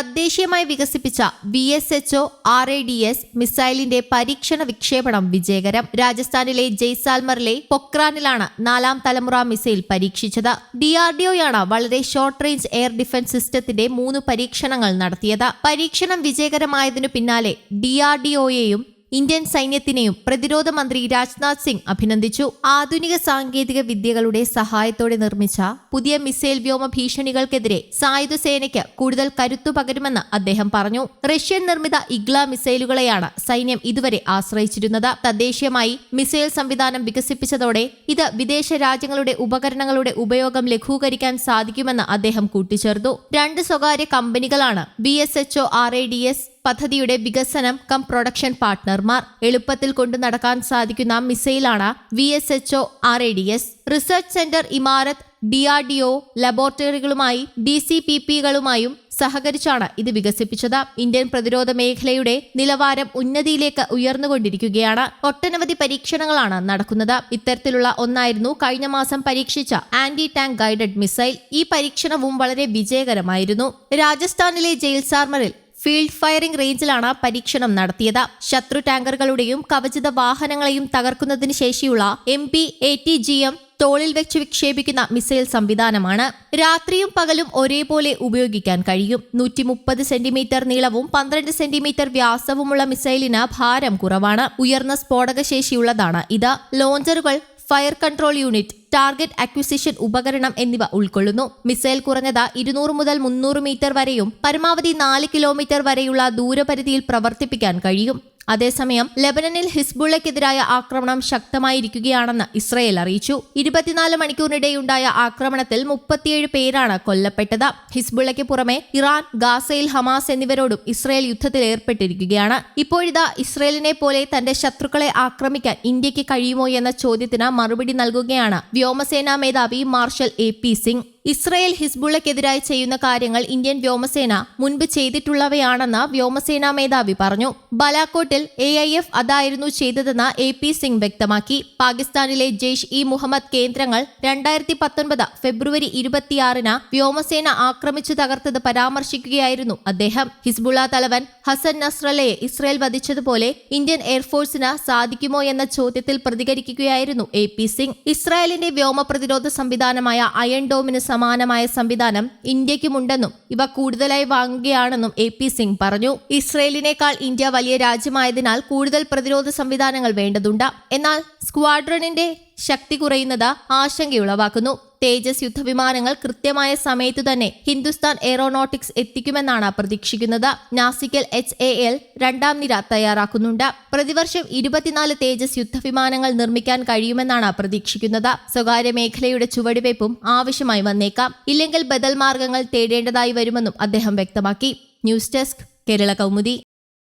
തദ്ദേശീയമായി വികസിപ്പിച്ച V S H O R A D S മിസൈലിന്റെ പരീക്ഷണ വിക്ഷേപണം വിജയകരം. രാജസ്ഥാനിലെ ജയ്സാൽമറിലെ പൊക്രാനിലാണ് നാലാം തലമുറ മിസൈൽ പരീക്ഷിച്ചത്. ഡിആർഡിഒയാണ് വളരെ ഷോർട്ട് റേഞ്ച് എയർ ഡിഫൻസ് സിസ്റ്റത്തിന്റെ മൂന്ന് പരീക്ഷണങ്ങൾ നടത്തിയത്. പരീക്ഷണം വിജയകരമായതിനു പിന്നാലെ ഡിആർഡിഒയെയും ഇന്ത്യൻ സൈന്യത്തിനെയും പ്രതിരോധ മന്ത്രി രാജ്നാഥ് സിംഗ് അഭിനന്ദിച്ചു. ആധുനിക സാങ്കേതിക വിദ്യകളുടെ സഹായത്തോടെ നിർമ്മിച്ച പുതിയ മിസൈൽ വ്യോമ ഭീഷണികൾക്കെതിരെ സായുധ സേനയ്ക്ക് കൂടുതൽ കരുത്തു പകരുമെന്ന് അദ്ദേഹം പറഞ്ഞു. റഷ്യൻ നിർമ്മിത ഇഗ്ല മിസൈലുകളെയാണ് സൈന്യം ഇതുവരെ ആശ്രയിച്ചിരുന്നത്. തദ്ദേശീയമായി മിസൈൽ സംവിധാനം വികസിപ്പിച്ചതോടെ ഇത് വിദേശ രാജ്യങ്ങളുടെ ഉപകരണങ്ങളുടെ ഉപയോഗം ലഘൂകരിക്കാൻ സാധിക്കുമെന്ന് അദ്ദേഹം കൂട്ടിച്ചേർത്തു. രണ്ട് സ്വകാര്യ കമ്പനികളാണ് B S H O R A D S പദ്ധതിയുടെ വികസനം കം പ്രൊഡക്ഷൻ പാർട്ട്ണർമാർ. എളുപ്പത്തിൽ കൊണ്ടു നടക്കാൻ സാധിക്കുന്ന മിസൈലാണ് V S H O R A D S research centre Imarat D R D O ലബോറട്ടറികളുമായി D C P പികളുമായും സഹകരിച്ചാണ് ഇത് വികസിപ്പിച്ചത്. ഇന്ത്യൻ പ്രതിരോധ മേഖലയുടെ നിലവാരം ഉന്നതിയിലേക്ക് ഉയർന്നുകൊണ്ടിരിക്കുകയാണ്. ഒട്ടനവധി പരീക്ഷണങ്ങളാണ് നടക്കുന്നത്. ഇത്തരത്തിലുള്ള ഒന്നായിരുന്നു കഴിഞ്ഞ മാസം പരീക്ഷിച്ച ആന്റി ടാങ്ക് ഗൈഡഡ് മിസൈൽ. ഈ പരീക്ഷണവും വളരെ വിജയകരമായിരുന്നു. രാജസ്ഥാനിലെ ജയിൽസാർമറിൽ ഫീൽഡ് ഫയറിംഗ് റേഞ്ചിലാണ് പരീക്ഷണം നടത്തിയത്. ശത്രു ടാങ്കറുകളുടെയും കവചിത വാഹനങ്ങളെയും തകർക്കുന്നതിന് ശേഷിയുള്ള M P A T G M തോളിൽ വെച്ച് വിക്ഷേപിക്കുന്ന മിസൈൽ സംവിധാനമാണ്. രാത്രിയും പകലും ഒരേപോലെ ഉപയോഗിക്കാൻ കഴിയും. നൂറ്റി മുപ്പത് സെന്റിമീറ്റർ നീളവും പന്ത്രണ്ട് സെന്റിമീറ്റർ വ്യാസവുമുള്ള മിസൈലിന് ഭാരം കുറവാണ്. ഉയർന്ന സ്ഫോടക ശേഷിയുള്ളതാണ് ഇത്. ലോഞ്ചറുകൾ fire control unit target acquisition ഉപകരണം എന്നിവ ഉൾക്കൊള്ളുന്നു. മിസൈൽ കുറഞ്ഞത് ഇരുന്നൂറ് മുതൽ മുന്നൂറ് മീറ്റർ വരെയും പരമാവധി നാല് കിലോമീറ്റർ വരെയുള്ള ദൂരപരിധിയിൽ പ്രവർത്തിപ്പിക്കാൻ കഴിയും. അതേസമയം ലെബനനിൽ ഹിസ്ബുള്ളക്കെതിരായ ആക്രമണം ശക്തമായിരിക്കുകയാണെന്ന് ഇസ്രയേൽ അറിയിച്ചു. ഇരുപത്തിനാല് മണിക്കൂറിനിടെയുണ്ടായ ആക്രമണത്തിൽ മുപ്പത്തിയേഴ് പേരാണ് കൊല്ലപ്പെട്ടത്. ഹിസ്ബുള്ളയ്ക്ക് പുറമെ ഇറാൻ ഗാസയിൽ ഹമാസ് എന്നിവരോടും ഇസ്രയേൽ യുദ്ധത്തിൽ ഏർപ്പെട്ടിരിക്കുകയാണ്. ഇപ്പോഴിതാ ഇസ്രയേലിനെ പോലെ തന്റെ ശത്രുക്കളെ ആക്രമിക്കാൻ ഇന്ത്യയ്ക്ക് കഴിയുമോ എന്ന ചോദ്യത്തിന് മറുപടി നൽകുകയാണ് വ്യോമസേനാ മേധാവി marshal A P Singh. Israel ഹിസ്ബുള്ളക്കെതിരായി ചെയ്യുന്ന കാര്യങ്ങൾ ഇന്ത്യൻ വ്യോമസേന മുൻപ് ചെയ്തിട്ടുള്ളവയാണെന്ന് വ്യോമസേനാ മേധാവി പറഞ്ഞു. ബലാക്കോട്ടിൽ എ ഐ എഫ് അതായിരുന്നു ചെയ്തതെന്ന് എ പി സിംഗ് വ്യക്തമാക്കി. പാകിസ്ഥാനിലെ ജെയ്ഷ് ഇ മുഹമ്മദ് കേന്ദ്രങ്ങൾ രണ്ടായിരത്തി പത്തൊൻപത് ഫെബ്രുവരി ഇരുപത്തിയാറിന് വ്യോമസേന ആക്രമിച്ചു തകർത്തത് പരാമർശിക്കുകയായിരുന്നു അദ്ദേഹം. ഹിസ്ബുള്ള തലവൻ ഹസൻ നസ്രലയെ ഇസ്രയേൽ വധിച്ചതുപോലെ ഇന്ത്യൻ എയർഫോഴ്സിന് സാധിക്കുമോ എന്ന ചോദ്യത്തിൽ പ്രതികരിക്കുകയായിരുന്നു എ പി സിംഗ് ഇസ്രായേലിന്റെ വ്യോമ പ്രതിരോധ സംവിധാനമായ അയൺ ഡോമിന് സമാനമായ സംവിധാനം ഇന്ത്യക്കുമുണ്ടെന്നും ഇവ കൂടുതലായി വാങ്ങുകയാണെന്നും എ പി സിംഗ് പറഞ്ഞു. ഇസ്രയേലിനേക്കാൾ ഇന്ത്യ വലിയ രാജ്യമായതിനാൽ കൂടുതൽ പ്രതിരോധ സംവിധാനങ്ങൾ വേണ്ടതുണ്ട്. എന്നാൽ സ്ക്വാഡ്രണിന്റെ ശക്തി കുറയുന്നത് ആശങ്കയുളവാക്കുന്നു. തേജസ് യുദ്ധവിമാനങ്ങൾ കൃത്യമായ സമയത്തു തന്നെ ഹിന്ദുസ്ഥാൻ എയറോനോട്ടിക്സ് എത്തിക്കുമെന്നാണ് പ്രതീക്ഷിക്കുന്നത്. നാസിക്കൽ എച്ച് എ എൽ രണ്ടാം നിര തയ്യാറാക്കുന്നുണ്ട്. പ്രതിവർഷം ഇരുപത്തിനാല് തേജസ് യുദ്ധവിമാനങ്ങൾ നിർമ്മിക്കാൻ കഴിയുമെന്നാണ് പ്രതീക്ഷിക്കുന്നത്. സ്വകാര്യ മേഖലയുടെ ചുവടുവയ്പും ആവശ്യമായി വന്നേക്കാം. ഇല്ലെങ്കിൽ ബദൽ മാർഗങ്ങൾ തേടേണ്ടതായി വരുമെന്നും അദ്ദേഹം വ്യക്തമാക്കി. News desk Kerala Kaumudi.